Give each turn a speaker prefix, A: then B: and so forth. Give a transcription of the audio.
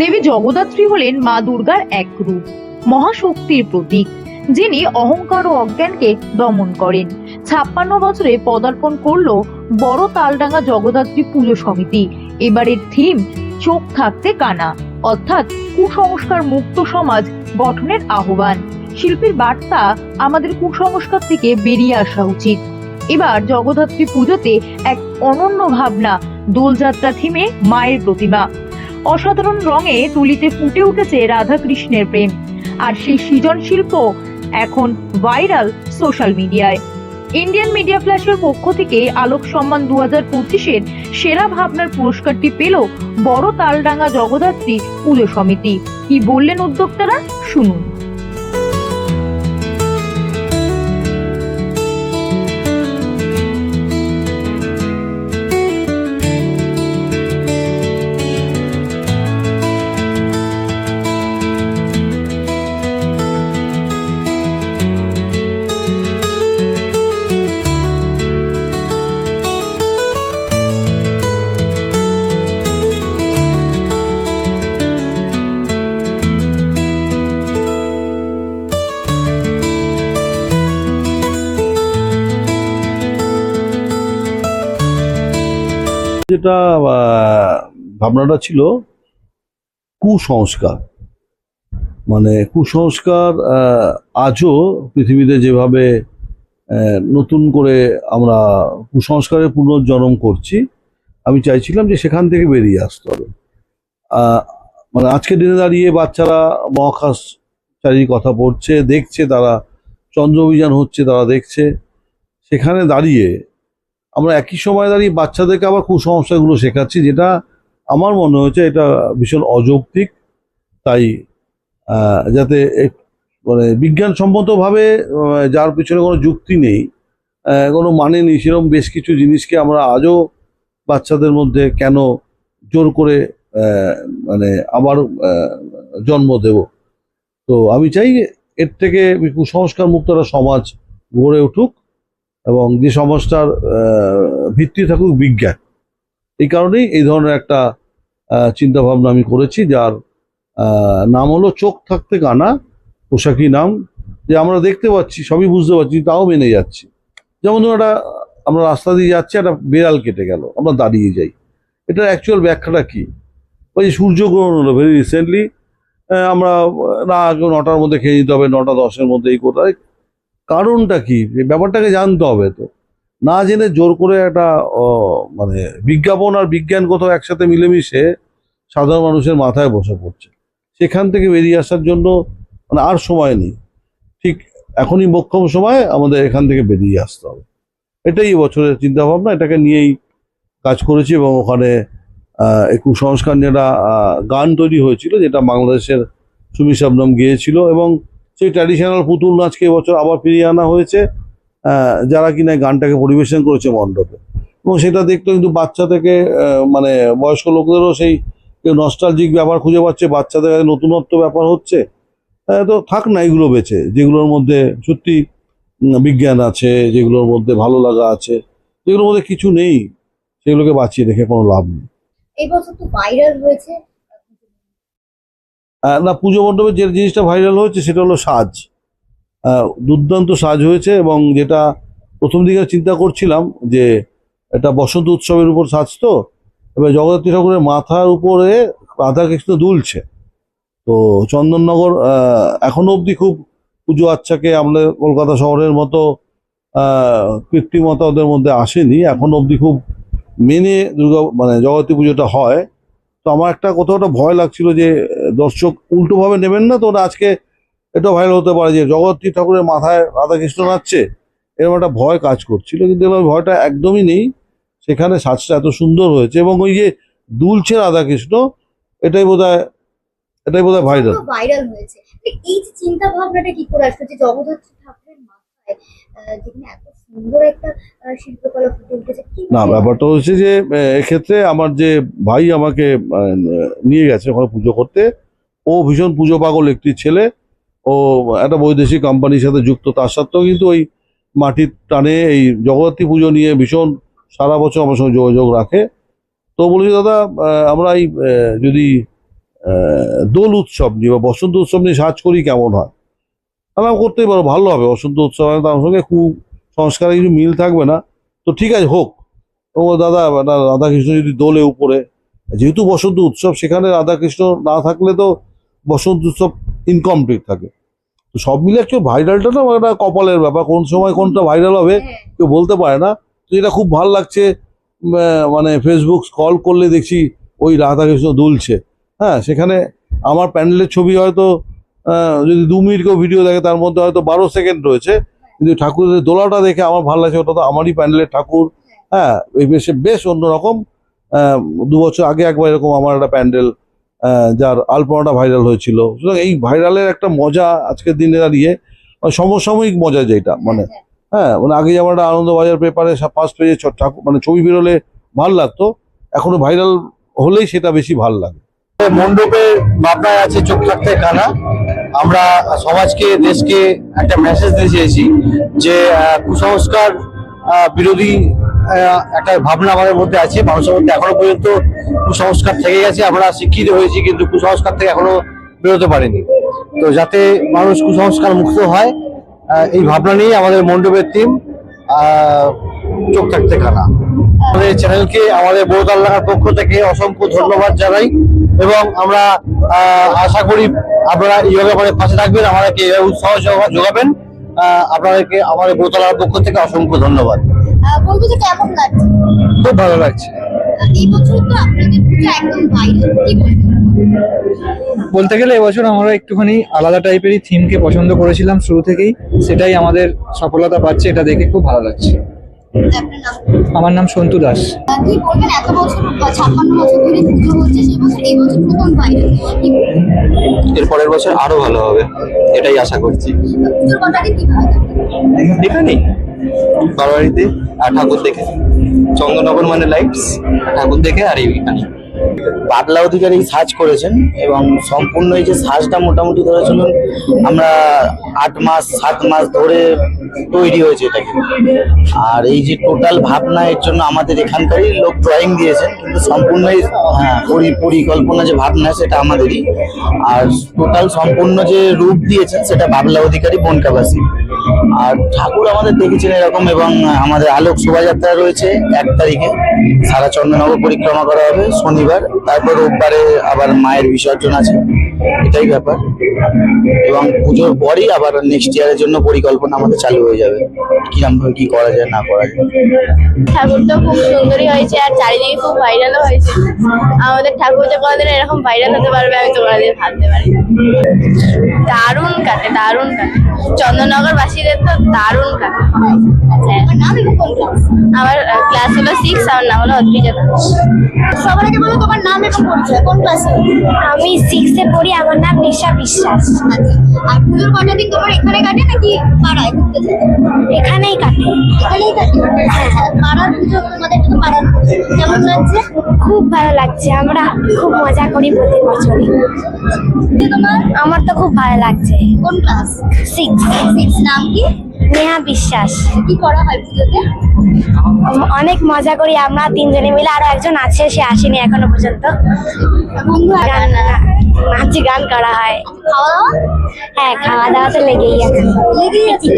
A: দেবী জগদ্ধাত্রী হলেন মা দুর্গার এক রূপ, মহাশক্তির প্রতীক, যিনি অহংকার ও অজ্ঞানকে দমন করেন। ছাপ্পান্ন বছরে পদার্পণ করল বড় তালডাঙ্গা জগদ্ধাত্রী পুজো সমিতি। এবারের থিম চোখ থাকতে কানা, অর্থাৎ কুসংস্কার মুক্ত সমাজ গঠনের আহ্বান। শিল্পীর বার্তা আমাদের কুসংস্কার থেকে বেরিয়ে আসা উচিত। এবার জগদ্ধাত্রী পুজোতে এক অনন্য ভাবনা, দোলযাত্রা থিমে মায়ের প্রতিমা। অসাধারণ রঙে তুলিতে ফুটে উঠেছে রাধা কৃষ্ণের প্রেম। আর সেই সৃজন শিল্প এখন ভাইরাল সোশ্যাল মিডিয়ায়। ইন্ডিয়ান মিডিয়া ফ্ল্যাশের পক্ষ থেকে আলোক সম্মান দু হাজার পঁচিশের সেরা ভাবনার পুরস্কারটি পেল বড় তালডাঙ্গা জগদ্ধাত্রী পুজো সমিতি। কি বললেন উদ্যোক্তারা? শুনুন।
B: যেটা ভাবনাটা ছিল কুসংস্কার। মানে কুসংস্কার আজও পৃথিবীতে যেভাবে নতুন করে আমরা কুসংস্কারের পুনর্জন্ম করছি, আমি চাইছিলাম যে সেখান থেকে বেরিয়ে আসতে হবে। মানে আজকের দিনে দাঁড়িয়ে বাচ্চারা মহাকাশ চারি কথা পড়ছে দেখছে তারা, চন্দ্র অভিযান হচ্ছে, তারা দেখছে। সেখানে দাঁড়িয়ে আমরা একই সময় দাঁড়িয়ে বাচ্চাদেরকে আবার কুসংস্কারগুলো শেখাচ্ছি, যেটা আমার মনে হয়েছে এটা ভীষণ অযৌক্তিক। তাই যাতে মানে বিজ্ঞানসম্মতভাবে যার পিছনে কোনো যুক্তি নেই কোনো মানে নেই, সেরকম বেশ কিছু জিনিসকে আমরা আজও বাচ্চাদের মধ্যে কেন জোর করে মানে আবার জন্ম দেব। তো আমি চাই এর থেকে কুসংস্কার মুক্ত একটা সমাজ গড়ে উঠুক। এবং যে সমাজটার ভিত্তি থাকুক বিজ্ঞান। এই কারণেই এই ধরনের একটা চিন্তা ভাবনা আমি করেছি, যার নাম হলো চোখ থাকতে কানা পোশাকি নাম, যে আমরা দেখতে পাচ্ছি, সবই বুঝতে পারছি, তাও মেনে যাচ্ছি। যেমন ধরুন একটা, আমরা রাস্তা দিয়ে যাচ্ছি, একটা বেড়াল কেটে গেল, আমরা দাঁড়িয়ে যাই। এটার অ্যাকচুয়াল ব্যাখ্যাটা কি? ওই যে সূর্যগ্রহণ হলো ভেরি রিসেন্টলি আমরা না নটার মধ্যে খেয়ে নিতে হবে, নটা দশের মধ্যে এই হবে। কারণটা কি? ব্যাপারটাকে জানতে হবে তো। না জেনে জোর করে একটা মানে বিজ্ঞাপন আর বিজ্ঞান কোথাও একসাথে মিলেমিশে সাধারণ মানুষের মাথায় বসে পড়ছে। সেখান থেকে বেরিয়ে আসার জন্য মানে আর সময় নেই। ঠিক এখনই মোক্ষম সময়, আমাদের এখান থেকে বেরিয়ে আসতে হবে। এটাই বছরের চিন্তা ভাবনা এটাকে নিয়েই কাজ করেছি এবং ওখানে কুসংস্কার একটা গান তৈরি হয়েছিল, যেটা বাংলাদেশের সুমি শবনম গিয়েছিল এবং সেই ট্র্যাডিশনাল পুতুল নাচকে এবছর আবার ফিরিয়ে আনা হয়েছে যারা কিনা গানটাকে পরিবেশন করেছে মণ্ডপে। এবং সেটা দেখতে কিন্তু বাচ্চা থেকে মানে বয়স্ক লোকদেরও সেই নস্টালজিক ব্যাপার খুঁজে পাচ্ছে, বাচ্চাদের কাছে নতুনত্ব ব্যাপার হচ্ছে। তো থাক না এগুলো বেছে, যেগুলোর মধ্যে সত্যি বিজ্ঞান আছে, যেগুলোর মধ্যে ভালো লাগা আছে, যেগুলোর মধ্যে কিছু নেই, সেগুলোকে বাঁচিয়ে রেখে কোনো লাভ নেই।
C: এই বছর তো ভাইরাল হয়েছে
B: না, পুজো মণ্ডপে যে জিনিসটা ভাইরাল হয়েছে সেটা হলো সাজ। দুর্দান্ত সাজ হয়েছে এবং যেটা প্রথম দিকে চিন্তা করছিলাম যে এটা বসন্ত উৎসবের উপর সাজ তো, এবার জগদ্ধাত্রী ঠাকুরের মাথার উপরে রাধাকৃষ্ণ দুলছে। তো চন্দননগর এখনও অবধি খুব পুজো আচ্ছাকে আমাদের কলকাতা শহরের মতো কৃত্রিমতা ওদের মধ্যে আসেনি। এখনও অবধি খুব মেনে দুর্গা মানে জগদ্ধাত্রী পুজোটা হয়। তো আমার একটা কোথাও একটা ভয় লাগছিল যে দর্শক উল্টোভাবে নেবেন না তো ওরা আজকে এটা ভাইরাল হতে পারে যে জগদ্ধাত্রী ঠাকুরের মাথায় রাধাকৃষ্ণ নাচছে এরকম একটা ভয় কাজ করছিল কিন্তু এবার ভয়টা একদমই নেই সেখানে সাজটা এত সুন্দর হয়েছে এবং ওই যে দুলছে রাধাকৃষ্ণ এটাই বোধ হয় এটাই বোধ হয় ভাইরাল
C: ভাইরাল হয়েছে। এই যে চিন্তা ভাবনাটা কি করে আসলো যে জগদ্ধাত্রী ঠাকুরের মাথায় যেখানে এত সুন্দর একটা শিল্পকলা ফুটে উঠেছে
B: না ব্যাপারটা হচ্ছে যে এক্ষেত্রে আমার যে ভাই আমাকে নিয়ে গেছে ওখানে পুজো করতে ও ভীষণ পুজো পাগল একটি ছেলে। ও একটা বৈদেশিক কোম্পানির সাথে যুক্ত। তার সত্ত্বেও কিন্তু ওই মাটির টানে এই জগদ্ধাত্রী পুজো নিয়ে ভীষণ সারা বছর আমার সঙ্গে যোগাযোগ রাখে। তো বলেছি দাদা আমরা এই যদি দোল উৎসব নিয়ে বা বসন্ত উৎসব নিয়ে সাজ করি কেমন হয়? তাহলে করতেই পারো ভালো হবে। বসন্ত উৎসব মানে তার সঙ্গে খুব সংস্কারে কিছু মিল থাকবে না। তো ঠিক আছে, হোক। ও দাদা রাধাকৃষ্ণ যদি দোলে উপরে, যেহেতু বসন্ত উৎসব, সেখানে রাধাকৃষ্ণ না থাকলে তো বসন্ত উৎসব ইনকমপ্লিট থাকে। তো সব মিলে একটু ভাইরালটা না একটা কপালের ব্যাপার কোন সময় কোনটা ভাইরাল হবে কেউ বলতে পারে না। তো এটা খুব ভালো লাগছে মানে ফেসবুক স্কল করলে দেখছি ওই রাধাকৃষ্ণ দুলছে। হ্যাঁ সেখানে আমার প্যান্ডেলের ছবি হয়তো যদি দু মিনিট কেউ ভিডিও দেখে তার মধ্যে হয়তো বারো সেকেন্ড রয়েছে। কিন্তু ঠাকুরের দোলাটা দেখে আমার ভালো লাগছে ওটা তো আমারই প্যান্ডেলের ঠাকুর। হ্যাঁ। এই বেশ বেশ অন্যরকম। দু বছর আগে একবার এরকম আমার একটা প্যান্ডেল যার আলপনাটা ভাইরাল হয়েছিল। সুতরাং এই ভাইরালের একটা মজা আজকের দিনে দাঁড়িয়ে মানে সমসাময়িক মজা যেটা মানে। হ্যাঁ। মানে আগে যেমন একটা আনন্দবাজার পেপারে ফার্স্ট পেজে ঠাকুর মানে ছবি বেরোলে ভালো লাগতো এখনও ভাইরাল হলেই সেটা বেশি ভালো লাগে।
D: মণ্ডপে ভাবনায় আছে চোখ থাকতে কানা। আমরা সমাজকে দেশকে একটা মেসেজ দিতে চেয়েছি যে কুসংস্কার বিরোধী একটা ভাবনা আমাদের মধ্যে আছে, মানুষের মধ্যে এখনও পর্যন্ত কুসংস্কার থেকে গেছে, আমরা শিক্ষিত হয়েছি কিন্তু কুসংস্কার থেকে এখনও বেরোতে পারিনি। তো যাতে মানুষ কুসংস্কার মুক্ত হয় এই ভাবনা নিয়ে আমাদের মণ্ডপের টিম চোখ থাকতে কানা আমাদের চ্যানেলকে আমাদের বৌদাল্লাহার পক্ষ থেকে অসংখ্য ধন্যবাদ জানাই এবং আমরা আশা করি আপনারা এই ব্যাপারে পাশে থাকবেন, আমাদেরকে উৎসাহ যোগা- যোগাবেন আপনাদেরকে আমাদের বৌতলার পক্ষ থেকে অসংখ্য ধন্যবাদ।
C: বলব যে কেমন লাগছে?
D: খুব ভালো লাগছে।
C: এই বছর তো আপনাদের পূজা একদম কি
E: বলতে গেলে এবছর আমরা একটুখানি আলাদা টাইপেরই থিমকে পছন্দ করেছিলাম শুরু থেকেই সেটাই আমাদের সফলতা পাচ্ছে এটা দেখে খুব ভালো লাগছে। আমার নাম সন্তু দাস।
C: এত বছর
F: আরও ভালো হবে এটাই আশা করছি। এখানেই বারোয়ারিতে আর ঠাকুর দেখে। চন্দ্রনগর মানে লাইটস ঠাকুর দেখে আর এইখানে
D: পাগলা অধিকারী সাজ করেছেন এবং সম্পূর্ণ এই যে সাজটা মোটামুটি ধরে চলুন আমরা আট মাস সাত মাস ধরে তৈরি হয়েছে এটাকে আর এই যে টোটাল ভাবনা, এর জন্য আমাদের এখানকারই লোক ড্রয়িং দিয়েছেন, কিন্তু সম্পূর্ণই হ্যাঁ পরি- পরিকল্পনা যে ভাবনা, সেটা আমাদেরই। আর টোটাল সম্পূর্ণ যে রূপ দিয়েছেন, সেটা বাবলা অধিকারী বনকাবাসী। আর ঠাকুর আমাদের দেখেছেন এরকম, এবং আমাদের আলোক শোভাযাত্রা রয়েছে এক তারিখে। সারা চন্দ্রনগর পরিক্রমা করা হবে শনিবার, তারপর রোববারে আবার মায়ের বিসর্জন আছে। এটাই ব্যাপার। এবং পুজোর পরই আবার নেক্সট ইয়ারের জন্য পরিকল্পনা আমাদের চালু হয়ে যাবে। কিরম ভাবে কি করা যায়, না করা যায়।
G: ঠাকুরটা খুব সুন্দরই হয়েছে আর চারিদিকে খুব ভাইরালও হয়েছে। আমাদের ঠাকুর যে কোনোদিন এরকম ভাইরাল হতে পারবে, আমি তো কোনোদিন ভাবতে পারি দারুণ কাটে দারুণ কাটে। চন্দননগর বাসীদের তো দারুণ কাটে। হ্যাঁ।
C: কোন ক্লাস
G: আমার ক্লাস হলো সিক্স আমার নাম হলো অদ্রিজা দাস
C: সবার আগে বলো তোমার নাম এবং পরিচয় কোন ক্লাসে
G: আমি সিক্সে পড়ি আমার নাম নিশা বিশ্বাস।
C: আচ্ছা আর পুজোর কটা দিন তোমার এখানে কাটে নাকি পাড়ায় ঘুরতে যেতে?
G: এখানেই কাটে।
C: এখানেই কাটে? আচ্ছা, পাড়ার পুজো তোমাদের তো পাড়ার কেমন লাগছে?
G: খুব ভালো লাগছে আমরা খুব মজা করি প্রতি বছরই।
C: তোমার?
G: আমার তো খুব ভালো লাগছে।
C: কোন ক্লাস
G: সিক্স
C: সিক্স নাম কি?
G: নেহা বিশ্বাস।
C: কি করা হয় পুজোতে?
G: অনেক মজা করি আমরা তিনজনে মিলে আরও একজন আছে সে আসেনি এখনও পর্যন্ত। গান নাচ গান করা হয়। হ্যাঁ খাওয়া দাওয়া তো লেগেই আছে।
C: লেগেই আছে?